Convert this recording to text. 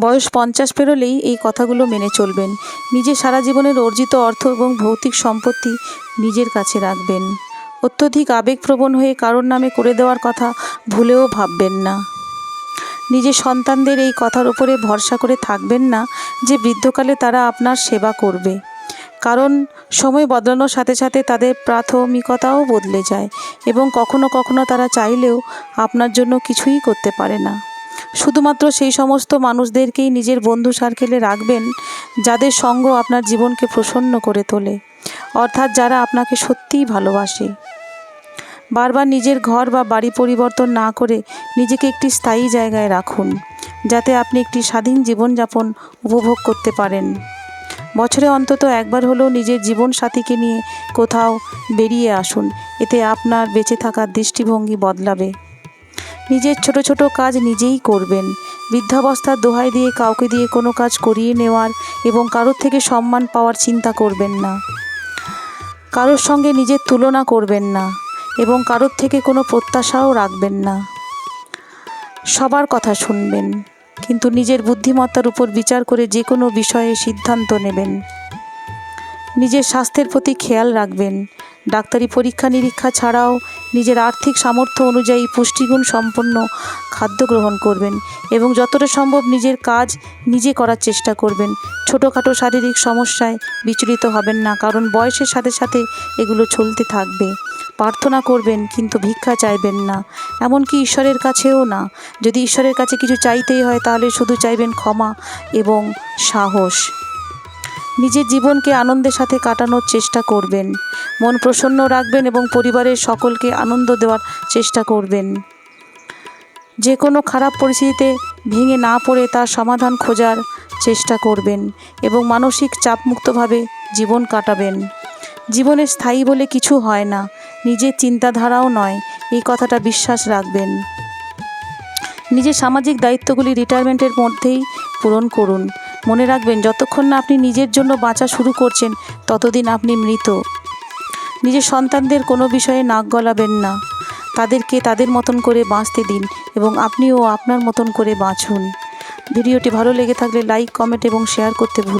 বয়স পঞ্চাশ পেরোলেই এই কথাগুলো মেনে চলবেন। নিজে সারা জীবনের অর্জিত অর্থ এবং ভৌতিক সম্পত্তি নিজের কাছে রাখবেন। অত্যধিক আবেগপ্রবণ হয়ে কারোর নামে করে দেওয়ার কথা ভুলেও ভাববেন না। নিজের সন্তানদের এই কথার উপরে ভরসা করে থাকবেন না যে বৃদ্ধকালে তারা আপনার সেবা করবে। কারণ সময় বদলানোর সাথে সাথে তাদের প্রাথমিকতাও বদলে যায় এবং কখনো কখনো তারা চাইলেও আপনার জন্য কিছুই করতে পারে না। শুধুমাত্র সেই সমস্ত মানুষদেরকেই নিজের বন্ধু সার্কেলে রাখবেন যাদের সঙ্গ আপনার জীবনকে প্রসন্ন করে তোলে। অর্থাৎ যারা আপনাকে সত্যিই ভালোবাসে। বারবার নিজের ঘর বা বাড়ি পরিবর্তন না করে নিজেকে একটি স্থায়ী জায়গায় রাখুন, যাতে আপনি একটি স্বাধীন জীবনযাপন উপভোগ করতে পারেন। বছরে অন্তত একবার হলেও নিজের জীবন সাথীকে নিয়ে কোথাও বেরিয়ে আসুন, এতে আপনার বেঁচে থাকার দৃষ্টিভঙ্গি বদলাবে। নিজের ছোট ছোট কাজ নিজেই করবেন। বৃদ্ধাবস্থার দোহাই দিয়ে কাউকে দিয়ে কোনো কাজ করিয়ে নেওয়ার এবং কারোর থেকে সম্মান পাওয়ার চিন্তা করবেন না। কারোর সঙ্গে নিজের তুলনা করবেন না এবং কারোর থেকে কোনো প্রত্যাশাও রাখবেন না। সবার কথা শুনবেন, কিন্তু নিজের বুদ্ধিমত্তার উপর বিচার করে যে কোনো বিষয়ে সিদ্ধান্ত নেবেন। নিজের স্বাস্থ্যের প্রতি খেয়াল রাখবেন, ডাক্তারি পরীক্ষা নিরীক্ষা ছাড়াও নিজের আর্থিক সামর্থ্য অনুযায়ী পুষ্টিগুণ সম্পন্ন খাদ্য গ্রহণ করবেন এবং যতটা সম্ভব নিজের কাজ নিজে করার চেষ্টা করবেন। ছোটোখাটো শারীরিক সমস্যায় বিচলিত হবেন না, কারণ বয়সের সাথে সাথে এগুলো চলতে থাকবে। প্রার্থনা করবেন, কিন্তু ভিক্ষা চাইবেন না। এমনকি ঈশ্বরের কাছেও না। যদি ঈশ্বরের কাছে কিছু চাইতেই হয়, তাহলে শুধু চাইবেন ক্ষমা এবং সাহস। নিজের জীবনকে আনন্দের সাথে কাটানোর চেষ্টা করবেন। মন প্রসন্ন রাখবেন এবং পরিবারের সকলকে আনন্দ দেওয়ার চেষ্টা করবেন। যে কোনো খারাপ পরিস্থিতিতে ভেঙে না পড়ে তার সমাধান খোঁজার চেষ্টা করবেন এবং মানসিক চাপমুক্তভাবে জীবন কাটাবেন। জীবনে স্থায়ী বলে কিছু হয় না, নিজের চিন্তাধারাও নয়, এই কথাটা বিশ্বাস রাখবেন। নিজের সামাজিক দায়িত্বগুলি রিটায়ারমেন্টের মধ্যেই পূরণ করুন। মনে রাখবেন, যতক্ষণ না আপনি নিজের জন্য বাঁচা শুরু করছেন, ততদিন আপনি মৃত। নিজের সন্তানদের কোনো বিষয়ে নাক গলাবেন না। তাদেরকে তাদের মতন করে বাঁচতে দিন এবং আপনিও আপনার মতন করে বাঁচুন। ভিডিওটি ভালো লেগে থাকলে লাইক, কমেন্ট এবং শেয়ার করতে ভুল